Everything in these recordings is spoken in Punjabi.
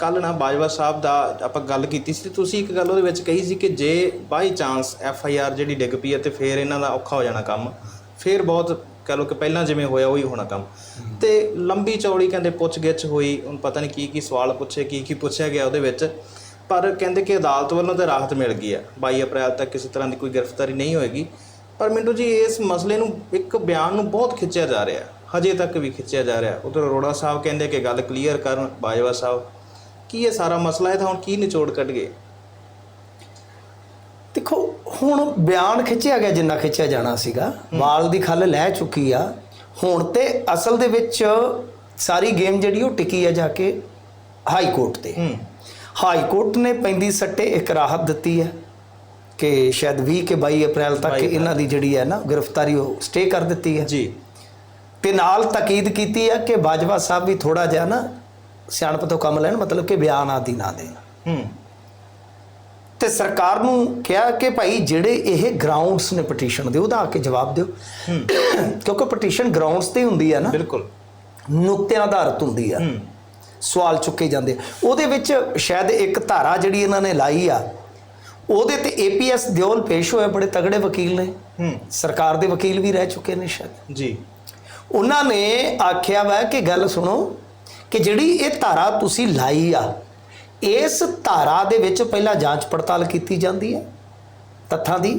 ਕੱਲ ਨਾ ਬਾਜਵਾ ਸਾਹਿਬ ਦਾ ਆਪਾਂ ਗੱਲ ਕੀਤੀ ਸੀ, ਤੇ ਤੁਸੀਂ ਇੱਕ ਗੱਲ ਉਹਦੇ ਵਿੱਚ ਕਹੀ ਸੀ ਕਿ ਜੇ by chance F I R ਜਿਹੜੀ ਡਿੱਗ ਪਈ ਹੈ ਤੇ ਫੇਰ ਇਹਨਾਂ ਦਾ ਔਖਾ ਹੋ ਜਾਣਾ ਕੰਮ, ਫੇਰ ਬਹੁਤ ਕਹ ਲਓ ਕਿ ਪਹਿਲਾਂ ਜਿਵੇਂ ਹੋਇਆ ਉਹੀ ਹੋਣਾ ਕੰਮ। ਤੇ ਲੰਬੀ ਚੌੜੀ ਕਹਿੰਦੇ ਪੁੱਛ ਗਿੱਛ ਹੋਈ, ਹੁਣ ਪਤਾ ਨਹੀਂ ਕੀ ਕੀ ਸਵਾਲ ਪੁੱਛੇ ਕੀ ਕੀ ਪੁੱਛਿਆ ਗਿਆ ਉਹਦੇ ਵਿੱਚ, ਪਰ ਕਹਿੰਦੇ ਕਿ ਅਦਾਲਤ ਵੱਲੋਂ ਤਾਂ ਰਾਹਤ ਮਿਲ ਗਈ ਹੈ। 22 ਅਪ੍ਰੈਲ ਤੱਕ ਕਿਸੇ ਤਰ੍ਹਾਂ ਦੀ ਕੋਈ ਗ੍ਰਿਫਤਾਰੀ ਨਹੀਂ ਹੋਏਗੀ। ਪਰ ਮਿੰਟੂ ਜੀ, ਇਸ ਮਸਲੇ ਨੂੰ ਇੱਕ ਬਿਆਨ ਨੂੰ ਬਹੁਤ ਖਿੱਚਿਆ ਜਾ ਰਿਹਾ ਹਜੇ ਤੱਕ ਵੀ ਖਿੱਚਿਆ ਜਾ ਰਿਹਾ ਉਧਰ ਅਰੋੜਾ ਸਾਹਿਬ ਕਹਿੰਦੇ ਕਿ ਗੱਲ ਕਲੀਅਰ ਕਰਨ, ਬਾਜਵਾ ਸਾਹਿਬ ਕੀ ਇਹ ਸਾਰਾ ਮਸਲਾ ਹੈ ਤਾਂ ਹੁਣ ਕੀ ਨਿਚੋੜ ਕੱਢ ਗਏ ਦੇਖੋ ਹੁਣ ਬਿਆਨ ਖਿੱਚਿਆ ਗਿਆ ਜਿੰਨਾ ਖਿੱਚਿਆ ਜਾਣਾ ਸੀਗਾ ਵਾਲ ਦੀ ਖੱਲ ਲੈ ਚੁੱਕੀ ਆ। ਹੁਣ ਤੇ ਅਸਲ ਦੇ ਵਿੱਚ ਸਾਰੀ ਗੇਮ ਜਿਹੜੀ ਉਹ ਟਿਕੀ ਆ ਜਾ ਕੇ ਹਾਈ ਕੋਰਟ ਤੇ। ਹਾਈ ਕੋਰਟ ਨੇ ਪੈਂਦੀ ਸੱਟੇ ਇੱਕ ਰਾਹਤ ਦਿੱਤੀ ਹੈ ਕਿ ਸ਼ਾਇਦ 20 ਕੇ 22 ਅਪ੍ਰੈਲ ਤੱਕ 22 ਇਹਨਾਂ ਦੀ ਜਿਹੜੀ ਹੈ ਨਾ ਗ੍ਰਿਫਤਾਰੀ ਉਹ ਸਟੇ ਕਰ ਦਿੱਤੀ ਹੈ ਜੀ। ਤੇ ਨਾਲ ਤਾਕੀਦ ਕੀਤੀ ਹੈ ਕਿ ਬਾਜਵਾ ਸਾਹਿਬ ਵੀ ਥੋੜਾ ਜਿਹਾ ਨਾ ਸਿਆਣਪ ਤੋਂ ਕੰਮ ਲੈਣ ਮਤਲਬ ਕਿ ਬਿਆਨ ਆਦਿ ਨਾ ਦੇਣ। ਹੂੰ। ਤੇ ਸਰਕਾਰ ਨੂੰ ਕਿਹਾ ਕਿ ਭਾਈ ਜਿਹੜੇ ਇਹ ਗਰਾਊਂਡਸ ਨੇ ਪਟੀਸ਼ਨ ਦੇ ਉਹਦਾ ਆ ਕੇ ਜਵਾਬ ਦਿਓ। ਕਿਉਂਕਿ ਪਟੀਸ਼ਨ ਗਰਾਊਂਡਸ ਤੇ ਹੁੰਦੀ ਹੈ ਨਾ। ਬਿਲਕੁਲ। ਨੁਕਤਿਆਂ ਆਧਾਰਿਤ ਹੁੰਦੀ ਆ। ਹੂੰ। ਸਵਾਲ ਚੁੱਕੇ ਜਾਂਦੇ ਉਹਦੇ ਵਿੱਚ ਸ਼ਾਇਦ ਇੱਕ ਧਾਰਾ ਜਿਹੜੀ ਇਹਨਾਂ ਨੇ ਲਾਈ ਆ ਉਹਦੇ ਤੇ ਏਪੀਐਸ ਦਿਓਲ ਪੇਸ਼ ਹੋਏ ਬੜੇ ਤਗੜੇ ਵਕੀਲ ਨੇ। ਸਰਕਾਰ ਦੇ ਵਕੀਲ ਵੀ ਰਹਿ ਚੁੱਕੇ ਨੇ ਸ਼ਾਇਦ। ਜੀ। ਉਹਨਾਂ ਨੇ ਆਖਿਆ ਵਾ ਕਿ ਗੱਲ ਸੁਣੋ ਕਿ ਜਿਹੜੀ ਇਹ ਧਾਰਾ ਤੁਸੀਂ ਲਾਈ ਆ ਇਸ ਧਾਰਾ ਦੇ ਵਿੱਚ ਪਹਿਲਾਂ ਜਾਂਚ ਪੜਤਾਲ ਕੀਤੀ ਜਾਂਦੀ ਹੈ ਤੱਥਾਂ ਦੀ।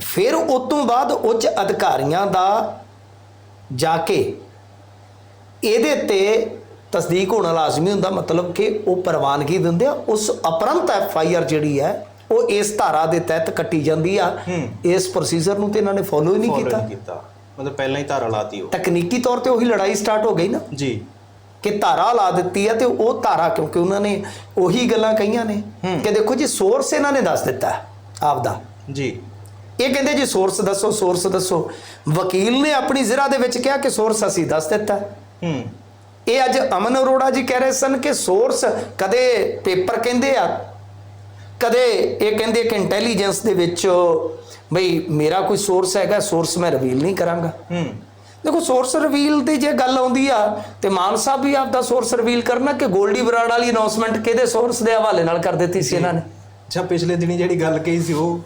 ਫਿਰ ਉਸ ਤੋਂ ਬਾਅਦ ਉੱਚ ਅਧਿਕਾਰੀਆਂ ਦਾ ਜਾ ਕੇ ਇਹਦੇ ਤੇ ਤਸਦੀਕ ਹੋਣਾ ਲਾਜ਼ਮੀ ਹੁੰਦਾ ਮਤਲਬ ਕਿ ਉਹ ਪ੍ਰਵਾਨਗੀ ਦਿੰਦੇ ਆ। ਉਸ ਅਪਰੰਤ ਐਫ ਆਈ ਆਰ ਜਿਹੜੀ ਹੈ ਉਹ ਇਸ ਧਾਰਾ ਦੇ ਤਹਿਤ ਕੱਟੀ ਜਾਂਦੀ ਆ। ਇਸ ਪ੍ਰੋਸੀਜਰ ਨੂੰ ਤੇ ਇਹਨਾਂ ਨੇ ਫੋਲੋ ਹੀ ਨਹੀਂ ਕੀਤਾ। ਮਤਲਬ ਪਹਿਲਾਂ ਹੀ ਧਾਰਾ ਲਾਤੀ ਉਹ। ਤਕਨੀਕੀ ਤੌਰ ਤੇ ਉਹੀ ਲੜਾਈ ਸਟਾਰਟ ਹੋ ਗਈ ਨਾ। ਜੀ। ਕਿ ਧਾਰਾ ਲਾ ਦਿੱਤੀ ਹੈ ਤੇ ਉਹ ਧਾਰਾ ਕਿਉਂਕਿ ਉਹਨਾਂ ਨੇ ਉਹੀ ਗੱਲਾਂ ਕਹੀਆਂ ਨੇ। ਕਿ ਦੇਖੋ ਜੀ ਸੋਰਸ ਇਹਨਾਂ ਨੇ ਦੱਸ ਦਿੱਤਾ ਆਪਦਾ। ਜੀ। ਇਹ ਕਹਿੰਦੇ ਜੀ ਸੋਰਸ ਦੱਸੋ ਸੋਰਸ ਦੱਸੋ। ਵਕੀਲ ਨੇ ਆਪਣੀ ਜ਼ਿਰਾ ਦੇ ਵਿੱਚ ਕਿਹਾ ਕਿ ਸੋਰਸ ਅਸੀਂ ਦੱਸ ਦਿੱਤਾ। ਹੂੰ। ਇਹ ਅੱਜ ਅਮਨ ਅਰੋੜਾ ਜੀ ਕਹਿ ਰਹੇ ਸਨ ਕਿ ਸੋਰਸ ਕਦੇ ਪੇਪਰ ਕਹਿੰਦੇ ਆ ਕਦੇ ਇਹ ਕਹਿੰਦੇ ਕਿ ਇੰਟੈਲੀਜੈਂਸ ਦੇ ਵਿੱਚ ਬਈ ਮੇਰਾ ਕੋਈ ਸੋਰਸ ਹੈਗਾ ਸੋਰਸ ਮੈਂ ਰਿਵੀਲ ਨਹੀਂ ਕਰਾਂਗਾ। ਹੂੰ। ਦੇਖੋ ਸੋਰਸ ਰਿਵੀਲ ਦੀ ਜੇ ਗੱਲ ਆਉਂਦੀ ਆ ਤੇ ਮਾਨ ਸਾਹਿਬ ਵੀ ਆਪਦਾ ਸੋਰਸ ਰਿਵੀਲ ਕਰਨਾ ਕਿ ਗੋਲਡੀ ਬਰਾੜ ਵਾਲੀ ਅਨਾਉਂਸਮੈਂਟ ਕਿਹਦੇ ਸੋਰਸ ਦੇ ਹਵਾਲੇ ਨਾਲ ਕਰ ਦਿੱਤੀ ਸੀ ਇਹਨਾਂ ਨੇ? ਜਾਂ ਪਿਛਲੇ ਦਿਨੀ ਜਿਹੜੀ ਗੱਲ ਕਹੀ ਸੀ ਉਹ?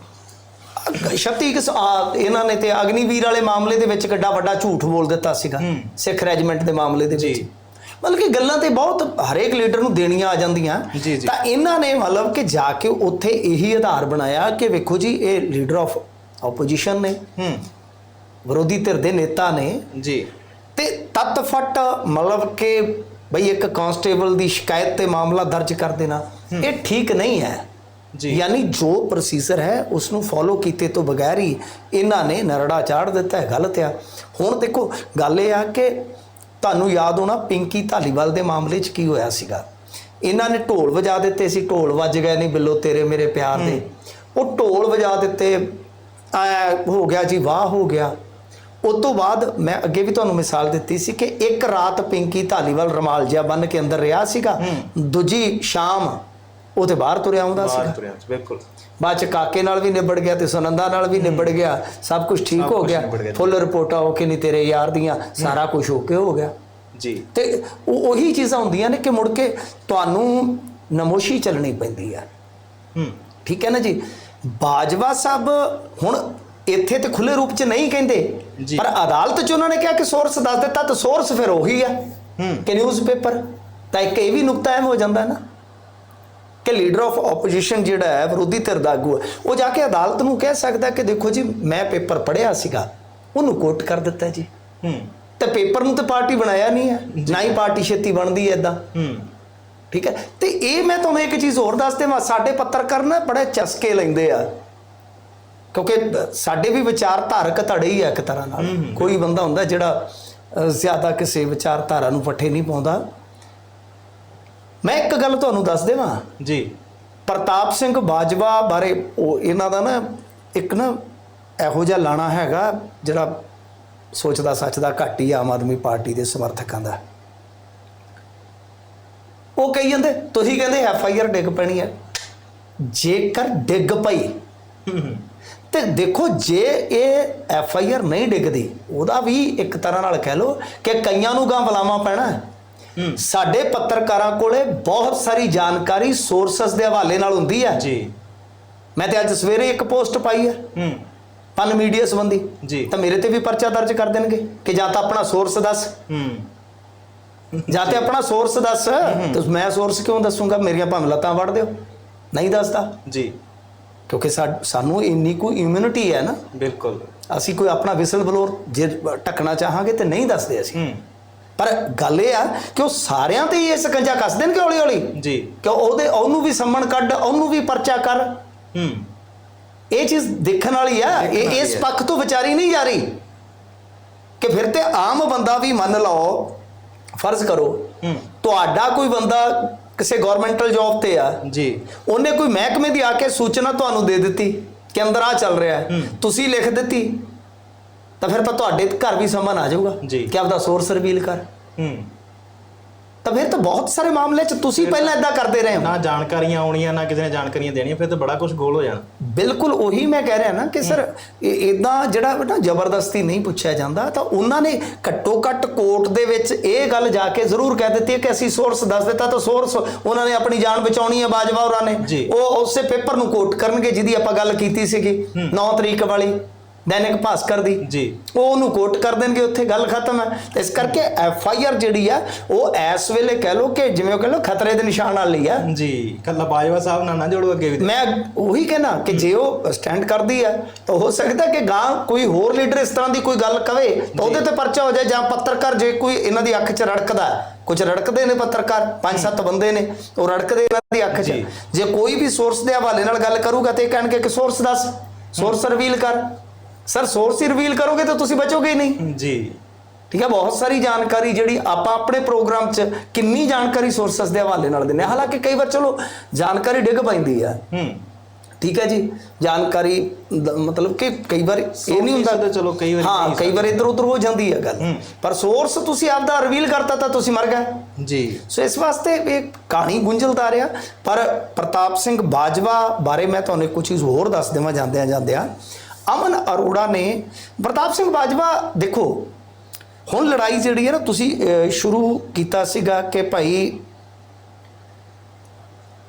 ਆ, ਇਹਨਾਂ ਨੇ ਤੇ ਅਗਨੀਵੀਰ ਵਾਲੇ ਮਾਮਲੇ ਦੇ ਵਿੱਚ ਕਿੱਡਾ ਵੱਡਾ ਝੂਠ ਬੋਲ ਦਿੱਤਾ ਸੀਗਾ। ਸਿੱਖ ਰੈਜੀਮੈਂਟ ਦੇ ਮਾਮਲੇ ਦੇ ਵਿੱਚ। ਮਤਲਬ ਕਿ ਗੱਲਾਂ ਤੇ ਬਹੁਤ ਹਰੇਕ ਲੀਡਰ ਨੂੰ ਦੇਣੀਆਂ ਆ ਜਾਂਦੀਆਂ। ਤਾਂ ਇਹਨਾਂ ਨੇ ਮਤਲਬ ਕਿ ਜਾ ਕੇ ਉੱਥੇ ਇਹੀ ਆਧਾਰ ਬਣਾਇਆ ਕਿ ਵੇਖੋ ਜੀ ਇਹ ਲੀਡਰ ਆਫ ਆਪੋਜੀਸ਼ਨ ਨੇ। ਹੂੰ। ਵਿਰੋਧੀ ਧਿਰ ਦੇ ਨੇਤਾ ਨੇ। ਜੀ। ਤੇ ਤਤ ਫਟ ਮਤਲਬ ਕਿ ਬਈ ਇੱਕ ਕਾਂਸਟੇਬਲ ਦੀ ਸ਼ਿਕਾਇਤ ਤੇ ਮਾਮਲਾ ਦਰਜ ਕਰ ਦੇਣਾ ਇਹ ਠੀਕ ਨਹੀਂ ਹੈ। ਜੀ। ਯਾਨੀ ਜੋ ਪ੍ਰੋਸੀਜਰ ਹੈ ਉਸ ਨੂੰ ਫੋਲੋ ਕੀਤੇ ਤੋਂ ਬਗੈਰ ਹੀ ਇਹਨਾਂ ਨੇ ਨਰੜਾ ਚਾੜ ਦਿੱਤਾ ਹੈ ਗਲਤ ਆ। ਹੁਣ ਦੇਖੋ ਗੱਲ ਇਹ ਆ ਕਿ ਤੁਹਾਨੂੰ ਯਾਦ ਹੋਣਾ ਪਿੰਕੀ ਧਾਲੀਵਾਲ ਦੇ ਮਾਮਲੇ 'ਚ ਕੀ ਹੋਇਆ ਸੀਗਾ? ਇਹਨਾਂ ਨੇ ਢੋਲ ਵਜਾ ਦਿੱਤੇ ਸੀ ਢੋਲ ਵੱਜ ਗਏ ਨਹੀਂ ਬਿੱਲੋ ਤੇਰੇ ਮੇਰੇ ਪਿਆਰ ਦੇ। ਉਹ ਢੋਲ ਵਜਾ ਦਿੱਤੇ ਹੋ ਗਿਆ ਜੀ ਵਾਹ ਹੋ ਗਿਆ। ਉਸ ਤੋਂ ਬਾਅਦ ਮੈਂ ਅੱਗੇ ਵੀ ਤੁਹਾਨੂੰ ਮਿਸਾਲ ਦਿੱਤੀ ਸੀ ਕਿ ਇੱਕ ਰਾਤ ਪਿੰਕੀ ਧਾਲੀਵਾਲ ਰਮਾਲ ਜਿਹਾ ਬੰਨ ਕੇ ਅੰਦਰ ਰਿਹਾ ਸੀਗਾ। ਦੂਜੀ ਸ਼ਾਮ ਉਹ ਤੇ ਬਾਹਰ ਤੁਰਿਆ ਆਉਂਦਾ ਬਾਹਰ ਸੀਗਾ। ਤੁਰਿਆ ਸੀ, ਬਿਲਕੁਲ। ਬਾਅਦ ਚ ਕਾਕੇ ਨਾਲ ਵੀ ਨਿਬੜ ਗਿਆ ਤੇ ਸੁਨੰਦਾ ਨਾਲ ਵੀ ਨਿਬੜ ਗਿਆ। ਸਭ ਕੁਝ ਠੀਕ ਹੋ ਗਿਆ। ਫੁੱਲ ਰਿਪੋਰਟਾਂ ਹੋ ਕੇ ਨਹੀਂ ਤੇਰੇ ਯਾਰ ਦੀਆਂ ਸਾਰਾ ਕੁਝ ਹੋ ਕੇ ਹੋ ਗਿਆ। ਜੀ। ਤੇ ਉਹ ਉਹੀ ਚੀਜ਼ਾਂ ਹੁੰਦੀਆਂ ਨੇ ਕਿ ਮੁੜ ਕੇ ਤੁਹਾਨੂੰ ਨਮੋਸ਼ੀ ਚੱਲਣੀ ਪੈਂਦੀ ਹੈ ਹੂੰ। ਠੀਕ ਹੈ ਨਾ ਜੀ? ਬਾਜਵਾ ਸਾਹਿਬ ਹੁਣ ਇੱਥੇ ਤੇ ਖੁੱਲੇ ਰੂਪ ਚ ਨਹੀਂ ਕਹਿੰਦੇ। ਪਰ ਅਦਾਲਤ ਚ ਉਹਨਾਂ ਨੇ ਕਿਹਾ ਕਿ ਸੋਰਸ ਦੱਸ ਦਿੱਤਾ ਤਾਂ ਸੋਰਸ ਫਿਰ ਉਹੀ ਆ। ਕਿ ਨਿਊਜ਼ਪੇਪਰ ਤਾਂ ਇੱਕ ਇਹ ਵੀ ਨੁਕਤਾ ਐਮ ਹੋ ਜਾਂਦਾ ਨਾ ਕਿ ਲੀਡਰ ਆਫ ਆਪੋਜੀਸ਼ਨ ਜਿਹੜਾ ਹੈ ਵਿਰੋਧੀ ਧਿਰ ਦਾ ਆਗੂ ਹੈ ਉਹ ਜਾ ਕੇ ਅਦਾਲਤ ਨੂੰ ਕਹਿ ਸਕਦਾ ਕਿ ਦੇਖੋ ਜੀ ਮੈਂ ਪੇਪਰ ਪੜ੍ਹਿਆ ਸੀਗਾ ਉਹਨੂੰ ਕੋਟ ਕਰ ਦਿੱਤਾ ਜੀ। ਹੂੰ। ਤੇ ਪੇਪਰ ਨੂੰ ਤੇ ਪਾਰਟੀ ਬਣਾਇਆ ਨਹੀਂ ਹੈ ਨਾ ਹੀ ਪਾਰਟੀ ਛੇਤੀ ਬਣਦੀ ਹੈ ਇਦਾਂ ਹੂੰ। ਠੀਕ ਹੈ ਤੇ ਇਹ ਮੈਂ ਤੁਹਾਨੂੰ ਇੱਕ ਚੀਜ਼ ਹੋਰ ਦੱਸ ਦੇਵਾਂ ਸਾਡੇ ਪੱਤਰਕਾਰ ਨਾ ਬੜੇ ਚਸਕੇ ਲੈਂਦੇ ਆ। ਕਿਉਂਕਿ ਸਾਡੇ ਵੀ ਵਿਚਾਰਧਾਰਕ ਧੜੇ ਹੀ ਆ ਇੱਕ ਤਰ੍ਹਾਂ ਨਾਲ। ਕੋਈ ਬੰਦਾ ਹੁੰਦਾ ਜਿਹੜਾ ਜ਼ਿਆਦਾ ਕਿਸੇ ਵਿਚਾਰਧਾਰਾ ਨੂੰ ਪੱਠੇ ਨਹੀਂ ਪਾਉਂਦਾ। ਮੈਂ ਇੱਕ ਗੱਲ ਤੁਹਾਨੂੰ ਦੱਸ ਦੇਵਾਂ। ਜੀ। ਪ੍ਰਤਾਪ ਸਿੰਘ ਬਾਜਵਾ ਬਾਰੇ ਉਹ ਇਹਨਾਂ ਦਾ ਨਾ ਇੱਕ ਨਾ ਇਹੋ ਜਿਹਾ ਲਾਣਾ ਹੈਗਾ ਜਿਹੜਾ ਸੋਚਦਾ ਸੱਚਦਾ ਘੱਟ ਹੀ ਆਮ ਆਦਮੀ ਪਾਰਟੀ ਦੇ ਸਮਰਥਕਾਂ ਦਾ। ਉਹ ਕਹੀ ਜਾਂਦੇ ਤੁਸੀਂ ਕਹਿੰਦੇ ਐਫ ਆਈ ਆਰ ਡਿੱਗ ਪੈਣੀ ਹੈ। ਜੇਕਰ ਡਿੱਗ ਪਈ ਤੇ ਦੇਖੋ ਜੇ ਇਹ ਐਫ ਆਈ ਆਰ ਨਹੀਂ ਡਿੱਗਦੀ ਉਹਦਾ ਵੀ ਇੱਕ ਤਰ੍ਹਾਂ ਨਾਲ ਕਹਿ ਲਓ ਕਿ ਕਈਆਂ ਨੂੰ ਗਾਂ ਬੁਲਾਵਾ ਪੈਣਾ। ਸਾਡੇ ਪੱਤਰਕਾਰਾਂ ਕੋਲੇ ਬਹੁਤ ਸਾਰੀ ਜਾਣਕਾਰੀ ਸੋਰਸਸ ਦੇ ਹਵਾਲੇ ਨਾਲ ਹੁੰਦੀ ਹੈ ਜੀ। ਮੈਂ ਤੇ ਅੱਜ ਸਵੇਰੇ ਇੱਕ ਪੋਸਟ ਪਾਈ ਹੈ ਹੂੰ। ਪਨ ਮੀਡੀਆ ਸੰਬੰਧੀ। ਜੀ। ਤਾਂ ਮੇਰੇ ਤੇ ਵੀ ਪਰਚਾ ਦਰਜ ਕਰ ਦੇਣਗੇ ਕਿ ਜਾਂ ਤਾਂ ਆਪਣਾ ਸੋਰਸ ਦੱਸ। ਹੂੰ। ਜਾਂ ਤੇ ਆਪਣਾ ਸੋਰਸ ਦੱਸ। ਤੇ ਮੈਂ ਸੋਰਸ ਕਿਉਂ ਦੱਸੂਗਾ? ਮੇਰੀਆਂ ਭਾਵੇਂ ਲੱਤਾਂ ਵੜ ਦਿਓ। ਨਹੀਂ ਦੱਸਦਾ। ਜੀ। ਕਿਉਂਕਿ ਸਾਨੂੰ ਇੰਨੀ ਕੋਈ ਇਮਿਊਨਿਟੀ ਹੈ ਨਾ। ਬਿਲਕੁਲ। ਅਸੀਂ ਕੋਈ ਆਪਣਾ ਵਿਸਲ ਬਲੋਰ ਜੇ ਟੱਕਣਾ ਚਾਹਾਂਗੇ ਤੇ ਨਹੀਂ ਦੱਸਦੇ ਅਸੀਂ। ਪਰ ਗੱਲ ਇਹ ਆ ਕਿ ਉਹ ਸਾਰਿਆਂ ਤੇ ਹੀ ਇਹ ਸਕੰਜਾ ਕੱਸ ਦੇਣਗੇ ਹੌਲੀ ਹੌਲੀ ਜੀ। ਕਿ ਉਹਦੇ ਉਹਨੂੰ ਵੀ ਸੰਮਣ ਕੱਢ ਉਹਨੂੰ ਵੀ ਪਰਚਾ ਕਰ। ਹੂੰ। ਇਹ ਚੀਜ਼ ਦੇਖਣ ਵਾਲੀ ਆ। ਇਹ ਇਸ। ਪੱਖ ਤੋਂ ਵਿਚਾਰੀ ਨਹੀਂ ਜਾ ਰਹੀ। ਕਿ ਫਿਰ ਤੇ ਆਮ ਬੰਦਾ ਵੀ ਮੰਨ ਲਓ ਫਰਜ਼ ਕਰੋ ਤੁਹਾਡਾ ਕੋਈ ਬੰਦਾ ਕਿਸੇ ਗਵਰਨਮੈਂਟਲ ਜੌਬ ਤੇ ਆ ਜੀ ਉਹਨੇ ਕੋਈ ਮਹਿਕਮੇ ਦੀ ਆ ਕੇ ਸੂਚਨਾ ਤੁਹਾਨੂੰ ਦੇ ਦਿੱਤੀ ਕਿ ਅੰਦਰ ਆ ਚੱਲ ਰਿਹਾ ਹੈ। ਤੁਸੀਂ ਲਿਖ ਦਿੱਤੀ ਤਾਂ ਫਿਰ ਤਾਂ ਤੁਹਾਡੇ ਘਰ ਵੀ ਸੰਮਨ ਆ ਜਾਊਗਾ ਜੀ। ਕਿ ਆਪਦਾ ਸੋਰਸ ਰਿਵੀਲ ਕਰ ਹੂੰ ਤਾਂ ਫਿਰ ਤਾਂ ਬਹੁਤ ਸਾਰੇ ਮਾਮਲੇ 'ਚ ਤੁਸੀਂ ਪਹਿਲਾਂ ਇਦਾਂ ਕਰਦੇ ਰਹੇ ਹੋ। ਨਾ ਜਾਣਕਾਰੀਆਂ ਆਉਣੀਆਂ ਨਾ ਕਿਸੇ ਨੇ ਜਾਣਕਾਰੀਆਂ ਦੇਣੀਆਂ ਫਿਰ ਤਾਂ ਬੜਾ ਕੁਝ ਗੋਲ ਹੋ ਜਾਣਾ। ਬਿਲਕੁਲ ਉਹੀ ਮੈਂ ਕਹਿ ਰਿਹਾ ਨਾ ਕਿ ਸਰ ਇਦਾਂ ਜਿਹੜਾ ਨਾ ਜ਼ਬਰਦਸਤੀ ਨਹੀਂ ਪੁੱਛਿਆ ਜਾਂਦਾ ਤਾਂ ਉਹਨਾਂ ਨੇ ਘੱਟੋ ਘੱਟ ਕੋਰਟ ਦੇ ਵਿੱਚ ਇਹ ਗੱਲ ਜਾ ਕੇ ਜ਼ਰੂਰ ਕਹਿ ਦਿੱਤੀ ਹੈ ਕਿ ਅਸੀਂ ਸੋਰਸ ਦੱਸ ਦਿੱਤਾ ਤਾਂ ਸੋਰਸ ਉਹਨਾਂ ਨੇ ਆਪਣੀ ਜਾਨ ਬਚਾਉਣੀ ਹੈ ਬਾਜਵਾ ਹੋਰਾਂ ਨੇ। ਉਹ ਉਸੇ ਪੇਪਰ ਨੂੰ ਕੋਟ ਕਰਨਗੇ ਜਿਹਦੀ ਆਪਾਂ ਗੱਲ ਕੀਤੀ ਸੀਗੀ 9 ਤਰੀਕ ਵਾਲੀ। ਦੈਨਿਕ ਭਾਸਕਰ ਦੀ। ਜੀ। ਉਹ ਉਹਨੂੰ ਕੋਟ ਕਰ ਦੇਣਗੇ ਉੱਥੇ ਗੱਲ ਖਤਮ ਹੈ। ਤੇ ਇਸ ਕਰਕੇ ਐਫ ਆਈ ਆਰ ਜਿਹੜੀ ਆ ਉਹ ਇਸ ਵੇਲੇ ਕਹਿ ਲੋ ਕਿ ਜਿਵੇਂ ਉਹ ਕਹਿ ਲੋ ਖਤਰੇ ਦੇ ਨਿਸ਼ਾਨ ਵਾਲੀ ਆ। ਜੀ ਕੱਲਾ ਬਾਜਵਾ ਸਾਹਿਬ ਨਾਲ ਨਾ ਜੋੜੋ ਅੱਗੇ ਵੀ। ਮੈਂ ਉਹੀ ਕਹਿਣਾ ਕਿ ਜੇ ਉਹ ਸਟੈਂਡ ਕਰਦੀ ਹੈ ਤਾਂ ਹੋ ਸਕਦਾ ਕਿ ਗਾਂ ਕੋਈ ਹੋਰ ਲੀਡਰ ਇਸ ਤਰ੍ਹਾਂ ਦੀ ਕੋਈ ਗੱਲ ਕਵੇ ਤਾਂ ਉਹਦੇ ਤੇ ਪਰਚਾ ਹੋ ਜਾਏ ਜਾਂ ਪੱਤਰਕਾਰ ਜੇ ਕੋਈ ਇਹਨਾਂ ਦੀ ਅੱਖ 'ਚ ਰੜਕਦਾ ਕੁਝ ਰੜਕਦੇ ਨੇ ਪੱਤਰਕਾਰ ਪੰਜ ਸੱਤ ਬੰਦੇ ਨੇ ਉਹ ਰੜਕਦੇ ਇਹਨਾਂ ਦੀ ਅੱਖ 'ਚ। ਜੀ। ਜੇ ਕੋਈ ਵੀ ਸੋਰਸ ਦੇ ਹਵਾਲੇ ਨਾਲ ਗੱਲ ਕਰੂਗਾ ਤੇ ਇਹ ਕਹਿਣਗੇ ਕਿ ਸੋਰਸ ਦੱਸ ਸੋਰਸ ਰਿਵੀਲ ਕਰ। ਸਰ ਸੋਰਸ ਹੀ ਰਿਵੀਲ ਕਰੋਗੇ ਤਾਂ ਤੁਸੀਂ ਬਚੋਗੇ ਹੀ ਨਹੀਂ। ਜੀ। ਠੀਕ ਹੈ ਬਹੁਤ ਸਾਰੀ ਜਾਣਕਾਰੀ ਜਿਹੜੀ ਆਪਾਂ ਆਪਣੇ ਪ੍ਰੋਗਰਾਮ 'ਚ ਕਿੰਨੀ ਜਾਣਕਾਰੀ ਸੋਰਸਸ ਦੇ ਹਵਾਲੇ ਨਾਲ ਹਾਂ। ਹਾਲਾਂਕਿ ਕਈ ਵਾਰ ਚਲੋ ਜਾਣਕਾਰੀ ਡਿੱਗ ਪੈਂਦੀ ਆ ਹੂੰ। ਠੀਕ ਹੈ ਜੀ ਜਾਣਕਾਰੀ ਮਤਲਬ ਕਿ ਕਈ ਵਾਰ ਇਹ ਨਹੀਂ ਹੁੰਦਾ ਤਾਂ ਚਲੋ ਕਈ ਵਾਰੀ ਹਾਂ ਕਈ ਵਾਰ ਇੱਧਰ ਉੱਧਰ ਹੋ ਜਾਂਦੀ ਹੈ ਗੱਲ। ਪਰ ਸੋਰਸ ਤੁਸੀਂ ਆਪਦਾ ਰਿਵੀਲ ਕਰਤਾ ਤਾਂ ਤੁਸੀਂ ਮਰ ਗਏ। ਜੀ। ਸੋ ਇਸ ਵਾਸਤੇ ਇਹ ਕਹਾਣੀ ਗੁੰਝਲਦਾਰ ਆ ਪਰ ਪ੍ਰਤਾਪ ਸਿੰਘ ਬਾਜਵਾ ਬਾਰੇ ਮੈਂ ਤੁਹਾਨੂੰ ਕੁਝ ਚੀਜ਼ ਹੋਰ ਦੱਸ ਦੇਵਾਂ ਜਾਂਦਿਆਂ ਜਾਂਦਿਆਂ ਅਮਨ ਅਰੋੜਾ ਨੇ ਪ੍ਰਤਾਪ ਸਿੰਘ ਬਾਜਵਾ ਦੇਖੋ ਹੁਣ ਲੜਾਈ ਜਿਹੜੀ ਹੈ ਨਾ ਤੁਸੀਂ ਸ਼ੁਰੂ ਕੀਤਾ ਸੀਗਾ ਕਿ ਭਾਈ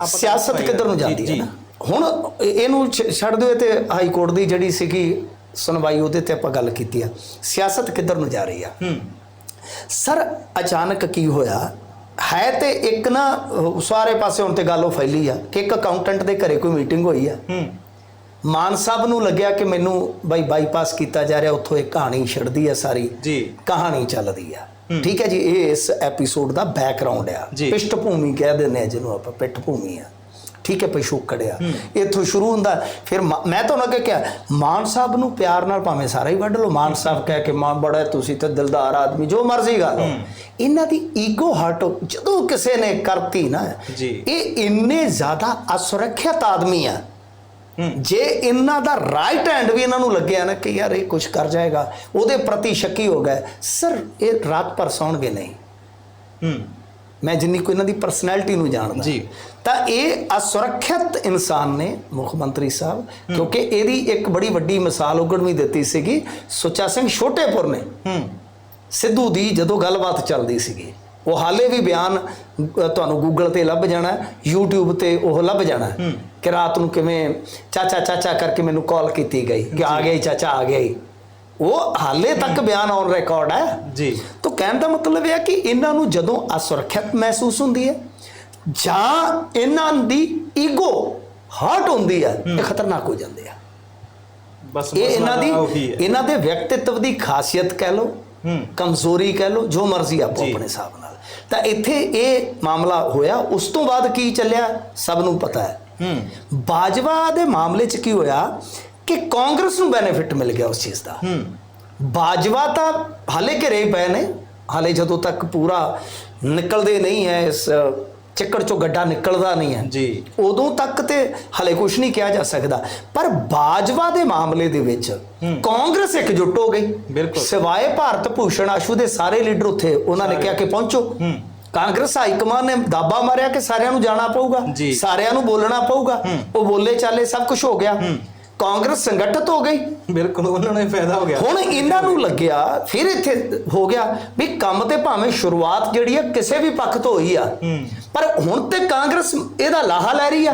ਸਿਆਸਤ ਕਿੱਧਰ ਨੂੰ ਜਾਂਦੀ ਹੈ। ਨਾ? ਹੁਣ ਇਹ- ਇਹਨੂੰ ਛੱਡ ਦਿਓ ਤੇ ਹਾਈ ਕੋਰਟ ਦੀ ਜਿਹੜੀ ਸੀਗੀ ਸੁਣਵਾਈ ਉਹਦੇ ਤੇ ਆਪਾਂ ਗੱਲ ਕੀਤੀ ਆ। ਸਿਆਸਤ ਕਿੱਧਰ ਨੂੰ ਜਾ ਰਹੀ ਆ? ਹੂੰ। ਸਰ ਅਚਾਨਕ ਕੀ ਹੋਇਆ? ਹੈ ਤੇ ਇੱਕ ਨਾ ਸਾਰੇ ਪਾਸੇ ਹੁਣ ਤੇ ਗੱਲ ਉਹ ਫੈਲੀ ਆ ਕਿ ਇੱਕ ਅਕਾਊਂਟੈਂਟ ਦੇ ਘਰੇ ਕੋਈ ਮੀਟਿੰਗ ਹੋਈ ਆ। ਹੂੰ। ਮਾਨ ਸਾਹਿਬ ਨੂੰ ਲੱਗਿਆ ਕਿ ਮੈਨੂੰ ਬਾਈ ਬਾਈਪਾਸ ਕੀਤਾ ਜਾ ਰਿਹਾ ਉੱਥੋਂ ਇੱਕ ਕਹਾਣੀ ਛਿੜਦੀ ਆ ਸਾਰੀ। ਜੀ। ਕਹਾਣੀ ਚੱਲਦੀ ਆ। ਠੀਕ ਹੈ ਜੀ ਇਹ ਇਸ ਐਪੀਸੋਡ ਦਾ ਬੈਕਗ੍ਰਾਉਂਡ ਆ। ਪਿਸ਼ਟ ਭੂਮੀ ਕਹਿ ਦਿੰਦੇ ਆ ਜਿਹਨੂੰ ਆਪਾਂ ਪਿੱਠ ਭੂਮੀ ਆ। ਠੀਕ ਹੈ ਪਿਛੋਕੜ ਆ ਇੱਥੋਂ ਸ਼ੁਰੂ ਹੁੰਦਾ ਫਿਰ ਮਾ- ਤੁਹਾਨੂੰ ਅੱਗੇ ਕਿਹਾ ਮਾਨ ਸਾਹਿਬ ਨੂੰ ਪਿਆਰ ਨਾਲ ਭਾਵੇਂ ਸਾਰਾ ਹੀ ਵੱਢ ਲਓ। ਮਾਨ ਸਾਹਿਬ ਕਹਿ ਕੇ ਮਾਂ ਬੜਾ ਤੁਸੀਂ ਤੇ ਦਿਲਦਾਰ ਆਦਮੀ ਜੋ ਮਰਜ਼ੀ ਗੱਲ ਹੋ। ਇਹਨਾਂ ਦੀ ਈਗੋ ਹਰਟ ਜਦੋਂ ਕਿਸੇ ਨੇ ਕਰਤੀ ਨਾ। ਇਹ ਇੰਨੇ ਜ਼ਿਆਦਾ ਅਸੁਰੱਖਿਅਤ ਆਦਮੀ ਆ। ਹੂੰ ਜੇ ਇਹਨਾਂ ਦਾ ਰਾਈਟ ਹੈਂਡ ਵੀ ਇਹਨਾਂ ਨੂੰ ਲੱਗਿਆ ਨਾ ਕਿ ਯਾਰ ਇਹ ਕੁਝ ਕਰ ਜਾਏਗਾ ਉਹਦੇ ਪ੍ਰਤੀ ਸ਼ੱਕੀ ਹੋ ਗਏ। ਸਰ ਇਹ ਰਾਤ ਪਰ ਸੌਣਗੇ ਨਹੀਂ। ਹੂੰ। ਮੈਂ ਜਿੰਨੀ ਕੋਈ ਇਹਨਾਂ ਦੀ ਪਰਸਨੈਲਿਟੀ ਨੂੰ ਜਾਣਦਾ। ਜੀ। ਤਾਂ ਇਹ ਅਸੁਰੱਖਿਅਤ ਇਨਸਾਨ ਨੇ ਮੁੱਖ ਮੰਤਰੀ ਸਾਹਿਬ ਕਿਉਂਕਿ ਇਹਦੀ ਇੱਕ ਬੜੀ ਵੱਡੀ ਮਿਸਾਲ ਉਗੜਵੀਂ ਦਿੱਤੀ ਸੀਗੀ। ਸੁੱਚਾ ਸਿੰਘ ਛੋਟੇਪੁਰ ਨੇ। ਹੂੰ। ਸਿੱਧੂ ਦੀ ਜਦੋਂ ਗੱਲਬਾਤ ਚੱਲਦੀ ਸੀਗੀ। ਉਹ ਹਾਲੇ ਵੀ ਬਿਆਨ ਤੁਹਾਨੂੰ ਗੂਗਲ ਤੇ ਲੱਭ ਜਾਣਾ YouTube ਤੇ ਉਹ ਲੱਭ ਜਾਣਾ ਕਿ ਰਾਤ ਨੂੰ ਕਿਵੇਂ ਚਾਚਾ ਚਾਚਾ ਕਰਕੇ ਮੈਨੂੰ ਕਾਲ ਕੀਤੀ ਗਈ ਕਿ ਆ ਗਿਆ ਚਾਚਾ ਆ ਗਿਆ ਉਹ ਹਾਲੇ ਤੱਕ ਬਿਆਨ ਔਨ ਰਿਕਾਰਡ ਹੈ। ਜੀ। ਤਾਂ ਕਹਿਣ ਦਾ ਮਤਲਬ ਇਹ ਹੈ ਕਿ ਇਹਨਾਂ ਨੂੰ ਜਦੋਂ ਅਸੁਰੱਖਿਅਤ ਮਹਿਸੂਸ ਹੁੰਦੀ ਹੈ ਜਾਂ ਇਹਨਾਂ ਦੀ ਈਗੋ ਹਰਟ ਹੁੰਦੀ ਹੈ ਇਹ ਖਤਰਨਾਕ ਹੋ ਜਾਂਦੇ ਆ। ਬਸ ਇਹ ਇਹਨਾਂ ਦੀ ਇਹਨਾਂ ਦੇ ਵਿਅਕਤੀਤਵ ਦੀ ਖਾਸੀਅਤ ਕਹਿ ਲਓ ਕਮਜ਼ੋਰੀ ਕਹਿ ਲਓ ਜੋ ਮਰਜ਼ੀ ਆਪੋ। ਆਪਣੇ ਹਿਸਾਬ ਨਾਲ। ਤਾਂ ਇੱਥੇ ਇਹ ਮਾਮਲਾ ਹੋਇਆ ਉਸ ਤੋਂ ਬਾਅਦ ਕੀ ਚੱਲਿਆ? ਸਭ ਨੂੰ ਪਤਾ ਹੈ। ਹੂੰ। ਬਾਜਵਾ ਦੇ ਮਾਮਲੇ 'ਚ ਕੀ ਹੋਇਆ ਕਿ ਕਾਂਗਰਸ ਨੂੰ ਬੈਨੀਫਿਟ ਮਿਲ ਗਿਆ ਉਸ ਚੀਜ਼ ਦਾ। ਹੂੰ। ਬਾਜਵਾ ਤਾਂ ਹਾਲੇ ਘਰੇ ਪਏ ਨੇ ਹਾਲੇ ਜਦੋਂ ਤੱਕ ਪੂਰਾ ਨਿਕਲਦੇ ਨਹੀਂ ਹੈ ਇਸ ਚੱਕਰ ਚੋਂ ਗੱਡਾ ਨਿਕਲਦਾ ਨਹੀਂ ਹੈ। ਜੀ। ਉਦੋਂ ਤੱਕ ਤੇ ਹਲੇ ਕੁਝ ਨਹੀਂ ਕਿਹਾ ਜਾ ਸਕਦਾ। ਪਰ ਬਾਜਵਾ ਦੇ ਮਾਮਲੇ ਦੇ ਵਿੱਚ ਕਾਂਗਰਸ ਇਕਜੁੱਟ ਹੋ ਗਈ। ਬਿਲਕੁਲ। ਸਿਵਾਏ ਭਾਰਤ ਭੂਸ਼ਣ ਆਸ਼ੂ ਦੇ ਸਾਰੇ ਲੀਡਰ ਉੱਥੇ ਉਹਨਾਂ ਨੇ ਕਿਹਾ ਕਿ ਪਹੁੰਚੋ। ਕਾਂਗਰਸ ਹਾਈ ਕਮਾਨ ਨੇ ਦਾਬਾ ਮਾਰਿਆ ਕਿ ਸਾਰਿਆਂ ਨੂੰ ਜਾਣਾ ਪਊਗਾ। ਸਾਰਿਆਂ ਨੂੰ ਬੋਲਣਾ ਪਊਗਾ। ਉਹ ਬੋਲੇ ਚਾਲੇ ਸਭ ਕੁਝ ਹੋ ਗਿਆ। ਕਾਂਗਰਸ ਸੰਗਠਿਤ ਹੋ ਗਈ। ਬਿਲਕੁਲ ਉਹਨਾਂ ਨੂੰ ਫਾਇਦਾ ਹੋ ਗਿਆ। ਹੁਣ ਇਹਨਾਂ ਨੂੰ ਲੱਗਿਆ ਫਿਰ ਇੱਥੇ ਹੋ ਗਿਆ ਵੀ ਕੰਮ ਤੇ ਭਾਵੇਂ ਸ਼ੁਰੂਆਤ ਜਿਹੜੀ ਆ ਕਿਸੇ ਵੀ ਪੱਖ ਤੋਂ ਹੋਈ ਆ। ਪਰ ਹੁਣ ਤੇ ਕਾਂਗਰਸ ਇਹਦਾ ਲਾਹਾ ਲੈ ਰਹੀ ਆ।